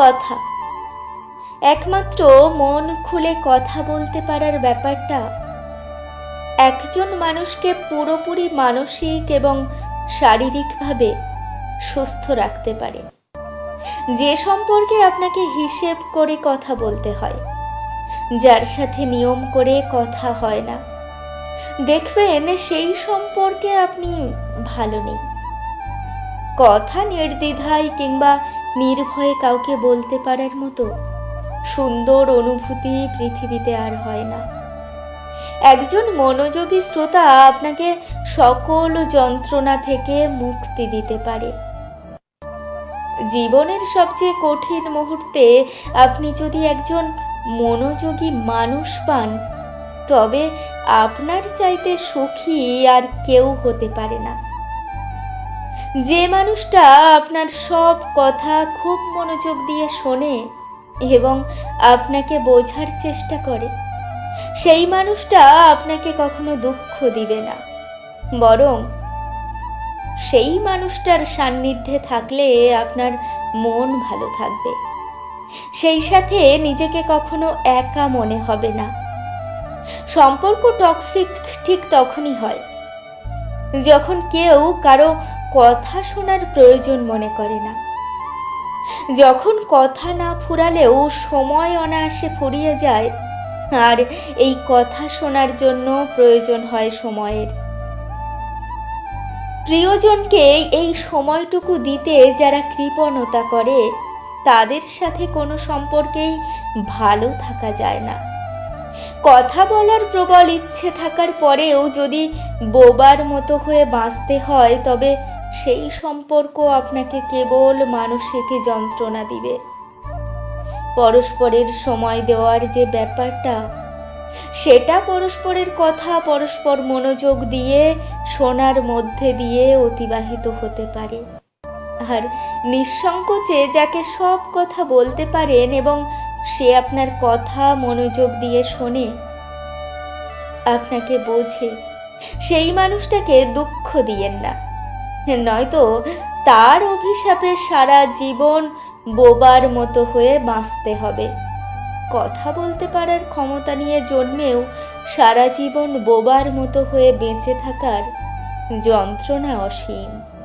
কথা। একমাত্র মন খুলে কথা বলতে পারার ব্যাপারটা, একজন মানুষকে পুরোপুরি মানসিক এবং শারীরিকভাবে সুস্থ রাখতে পারে। যে সম্পর্কে আপনাকে হিসেব করে কথা বলতে হয়, যার সাথে নিয়ম করে কথা হয় না, দেখবেন সেই সম্পর্কে আপনি ভালো নেই। কথা নির্দ্বিধায় কিংবা নির্ভয়ে কাউকে বলতে পারার মতো সুন্দর অনুভূতি পৃথিবীতে আর হয় না। একজন মনোযোগী শ্রোতা আপনাকে সকল যন্ত্রণা থেকে মুক্তি দিতে পারে। জীবনের সবচেয়ে কঠিন মুহূর্তে আপনি যদি একজন মনোযোগী মানুষ পান, তবে আপনার চাইতে সুখী আর কেউ হতে পারে না। যে মানুষটা আপনার সব কথা খুব মনোযোগ দিয়ে শোনে এবং আপনাকে বোঝার চেষ্টা করে, সেই মানুষটা আপনাকে কখনো দুঃখ দিবে না। বরং সেই মানুষটার সান্নিধ্যে থাকলে আপনার মন ভালো থাকবে। সেই সাথে নিজেকে কখনো একা মনে হবে না। সম্পর্ক টক্সিক ঠিক তখনই হয়, যখন কেউ কারও কথা শোনার প্রয়োজন মনে করে না। যখন কথা না ফুরালেও সময় অনায়াসে ফুরিয়ে যায়, আর এই কথা শোনার জন্য প্রয়োজন হয় সময়ের। প্রিয়জনকে এই সময়টুকু দিতে যারা কৃপণতা করে, তাদের সাথে কোনো সম্পর্কেই ভালো থাকা যায় না। কথা বলার প্রবল ইচ্ছে থাকার পরেও যদি বোবার মতো হয়ে বাঁচতে হয়, তবে সেই সম্পর্ক আপনাকে কেবল মানসিক যন্ত্রণা দিবে। পরস্পরের সময় দেওয়ার যে ব্যাপারটা, সেটা পরস্পরের কথা পরস্পর মনোযোগ দিয়ে, শোনার মধ্যে দিয়ে অতিবাহিত হতে পারে। আর নিঃসংকোচে যাকে সব কথা বলতে পারেন এবং সে আপনার কথা মনোযোগ দিয়ে শোনে, আপনাকে বোঝে। সেই মানুষটাকে দুঃখ দিয়েন না। নয়তো তার অভিশাপে সারা জীবন বোবার মতো হয়ে বাঁচতে হবে। কথা বলতে পারার ক্ষমতা নিয়ে জন্মেও সারা জীবন বোবার মতো হয়ে বেঁচে থাকার যন্ত্রণা অসীম।